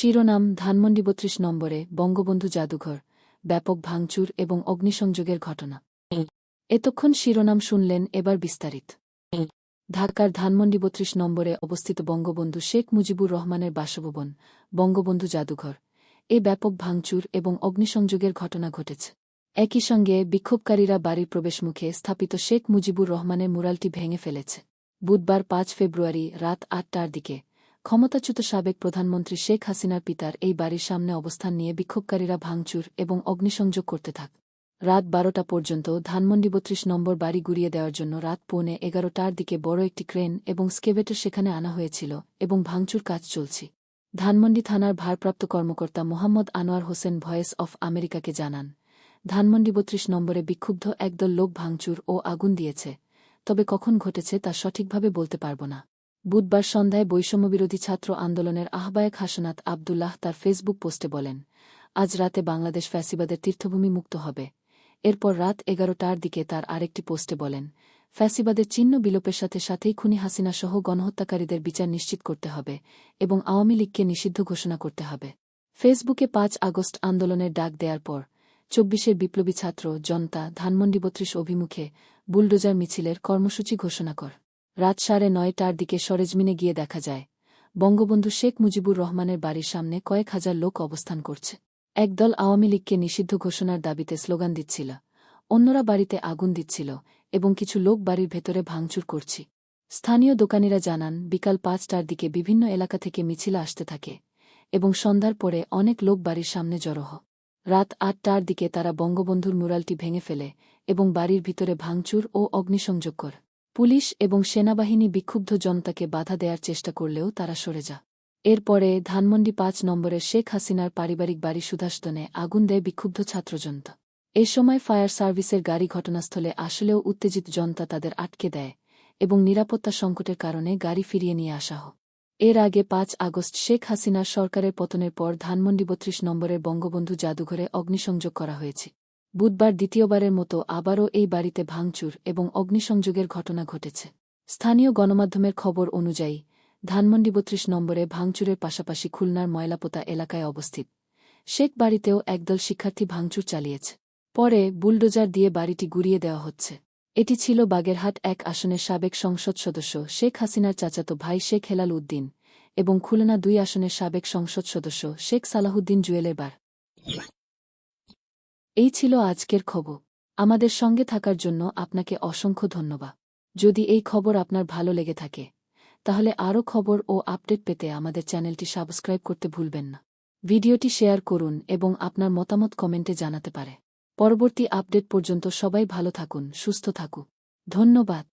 শিরোনাম ধানমন্ডি বত্রিশ নম্বরে বঙ্গবন্ধু জাদুঘর, ব্যাপক ভাঙচুর এবং অগ্নিসংযোগের ঘটনা। এতক্ষণ শিরোনাম শুনলেন এবার বিস্তারিত। ঢাকার ধানমন্ডি বত্রিশ নম্বরে অবস্থিত বঙ্গবন্ধু শেখ মুজিবুর রহমানের বাসভবন, বঙ্গবন্ধু জাদুঘর। এ ব্যাপক ভাঙচুর এবং অগ্নিসংযোগের ঘটনা ঘটেছে। একই সঙ্গে বিক্ষোভকারীরা বাড়ির প্রবেশমুখে স্থাপিত শেখ মুজিবুর রহমানের মুরালটি ভেঙে ফেলেছে। বুধবার পাঁচ ফেব্রুয়ারি রাত আটটার দিকে ক্ষমতাচ্যুত সাবেক প্রধানমন্ত্রী শেখ হাসিনার পিতার এই বাড়ির সামনে অবস্থান নিয়ে বিক্ষোভকারীরা ভাঙচুর এবং অগ্নিসংযোগ করতে থাক। রাত বারোটা পর্যন্ত ধানমন্ডি বত্রিশ নম্বর বাড়ি গুড়িয়ে দেওয়ার জন্য রাত পৌনে এগারোটার দিকে বড় একটি ক্রেন এবং স্কেভেটর সেখানে আনা হয়েছিল এবং ভাঙচুর কাজ চলছে। ধানমন্ডি থানার ভারপ্রাপ্ত কর্মকর্তা মোহাম্মদ আনোয়ার হোসেন ভয়েস অফ আমেরিকাকে জানান, ধানমন্ডি বত্রিশ নম্বরে বিক্ষুব্ধ একদল লোক ভাঙচুর ও আগুন দিয়েছে, তবে কখন ঘটেছে তা সঠিকভাবে বলতে পারব না। বুধবার সন্ধ্যায় বৈষম্যবিরোধী ছাত্র আন্দোলনের আহ্বায়ক হাসনাত আবদুল্লাহ তার ফেসবুক পোস্টে বলেন, আজ রাতে বাংলাদেশ ফ্যাসিবাদের তীর্থভূমি মুক্ত হবে। এরপর রাত এগারোটার দিকে তার আরেকটি পোস্টে বলেন, ফ্যাসিবাদের চিহ্ন বিলোপের সাথে সাথেই খুনি হাসিনা সহ গণহত্যাকারীদের বিচার নিশ্চিত করতে হবে এবং আওয়ামী লীগকে নিষিদ্ধ ঘোষণা করতে হবে। ফেসবুকে পাঁচ আগস্ট আন্দোলনের ডাক দেওয়ার পর চব্বিশের বিপ্লবী ছাত্র জনতা ধানমন্ডি বত্রিশ অভিমুখে বুলডোজার মিছিলের কর্মসূচি ঘোষণা কর। রাত সাড়ে নয়টার দিকে সরেজমিনে গিয়ে দেখা যায়, বঙ্গবন্ধু শেখ মুজিবুর রহমানের বাড়ির সামনে কয়েক হাজার লোক অবস্থান করছে। একদল আওয়ামী লীগকে নিষিদ্ধ ঘোষণার দাবিতে স্লোগান দিচ্ছিল। অন্যরা বাড়িতে আগুন দিচ্ছিল এবং কিছু লোক বাড়ির ভেতরে ভাঙচুর করছি। স্থানীয় দোকানিরা জানান, বিকাল পাঁচটার দিকে বিভিন্ন এলাকা থেকে মিছিল আসতে থাকে এবং সন্ধ্যার পরে অনেক লোক বাড়ির সামনে জড়ো রাত আটটার দিকে তারা বঙ্গবন্ধুর মুরালটি ভেঙে ফেলে এবং বাড়ির ভিতরে ভাঙচুর ও অগ্নিসংযোগ কর। পুলিশ এবং সেনাবাহিনী বিক্ষুব্ধ জনতাকে বাধা দেওয়ার চেষ্টা করলেও তারা সরে যা। এরপরে ধানমন্ডি পাঁচ নম্বরের শেখ হাসিনার পারিবারিক বাড়ি সুধাস্তনে আগুন দেয় বিক্ষুব্ধ ছাত্রজনতা এ সময় ফায়ার সার্ভিসের গাড়ি ঘটনাস্থলে আসলেও উত্তেজিত জনতা তাদের আটকে দেয় এবং নিরাপত্তা সংকটের কারণে গাড়ি ফিরিয়ে নিয়ে আসা হয়। এর আগে পাঁচ আগস্ট শেখ হাসিনার সরকারের পতনের পর ধানমন্ডি বত্রিশ নম্বরের বঙ্গবন্ধু জাদুঘরে অগ্নিসংযোগ করা হয়েছে। বুধবার দ্বিতীয়বারের মতো আবারও এই বাড়িতে ভাঙচুর এবং অগ্নিসংযোগের ঘটনা ঘটেছে। স্থানীয় গণমাধ্যমের খবর অনুযায়ী, ধানমন্ডি বত্রিশ নম্বরে ভাঙচুরের পাশাপাশি খুলনার ময়লাপোতা এলাকায় অবস্থিত। শেখ বাড়িতেও একদল শিক্ষার্থী ভাঙচুর চালিয়েছে। পরে বুলডোজার দিয়ে বাড়িটি গুড়িয়ে দেওয়া হচ্ছে। এটি ছিল বাগেরহাট এক আসনের সাবেক সংসদ সদস্য শেখ হাসিনার চাচাতো ভাই শেখ হেলাল উদ্দিন এবং খুলনা দুই আসনের সাবেক সংসদ সদস্য শেখ সালাহুদ্দিন জুয়েলের বার। এই ছিল আজকের খবর। আমাদের সঙ্গে থাকার জন্য আপনাকে অসংখ্য ধন্যবাদ। যদি এই খবর আপনার ভালো লেগে থাকে, তাহলে আরও খবর ও আপডেট পেতে আমাদের চ্যানেলটি সাবস্ক্রাইব করতে ভুলবেন না। ভিডিওটি শেয়ার করুন এবং আপনার মতামত কমেন্টে জানাতে পারে। পরবর্তী আপডেট পর্যন্ত সবাই ভালো থাকুন, সুস্থ থাকুক। ধন্যবাদ।